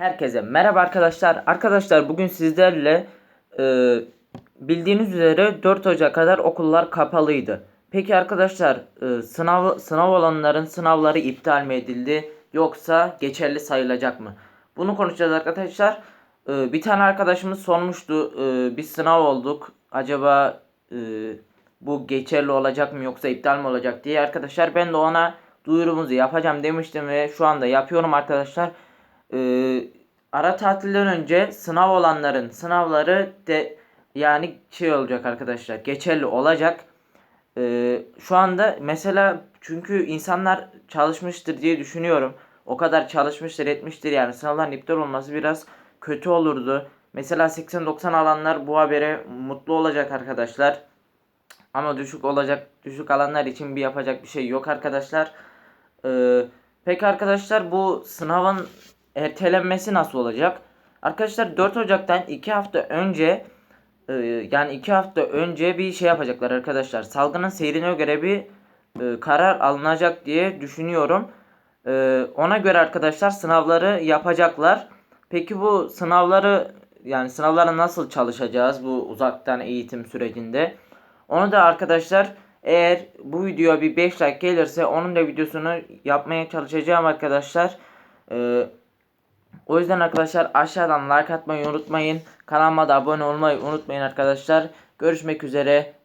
Herkese merhaba arkadaşlar. Arkadaşlar bugün sizlerle e, bildiğiniz üzere 4 Ocak kadar okullar kapalıydı. Peki arkadaşlar e, sınav sınav olanların sınavları iptal mi edildi yoksa geçerli sayılacak mı? Bunu konuşacağız arkadaşlar. E, bir tane arkadaşımız sormuştu. E, biz sınav olduk. Acaba e, bu geçerli olacak mı yoksa iptal mi olacak diye arkadaşlar ben de ona duyurumuzu yapacağım demiştim ve şu anda yapıyorum arkadaşlar. Ee, ara tatilden önce sınav olanların sınavları de yani şey olacak arkadaşlar geçerli olacak. Ee, şu anda mesela çünkü insanlar çalışmıştır diye düşünüyorum. O kadar çalışmıştır etmiştir yani sınavların iptal olması biraz kötü olurdu. Mesela 80-90 alanlar bu habere mutlu olacak arkadaşlar. Ama düşük olacak düşük alanlar için bir yapacak bir şey yok arkadaşlar. Ee, peki arkadaşlar bu sınavın ertelenmesi nasıl olacak? Arkadaşlar 4 Ocak'tan 2 hafta önce e, yani 2 hafta önce bir şey yapacaklar arkadaşlar. Salgının seyrine göre bir e, karar alınacak diye düşünüyorum. E, ona göre arkadaşlar sınavları yapacaklar. Peki bu sınavları yani sınavlara nasıl çalışacağız bu uzaktan eğitim sürecinde? Onu da arkadaşlar eğer bu videoya bir 5 like gelirse onun da videosunu yapmaya çalışacağım arkadaşlar. Ee, o yüzden arkadaşlar aşağıdan like atmayı unutmayın. Kanalıma da abone olmayı unutmayın arkadaşlar. Görüşmek üzere.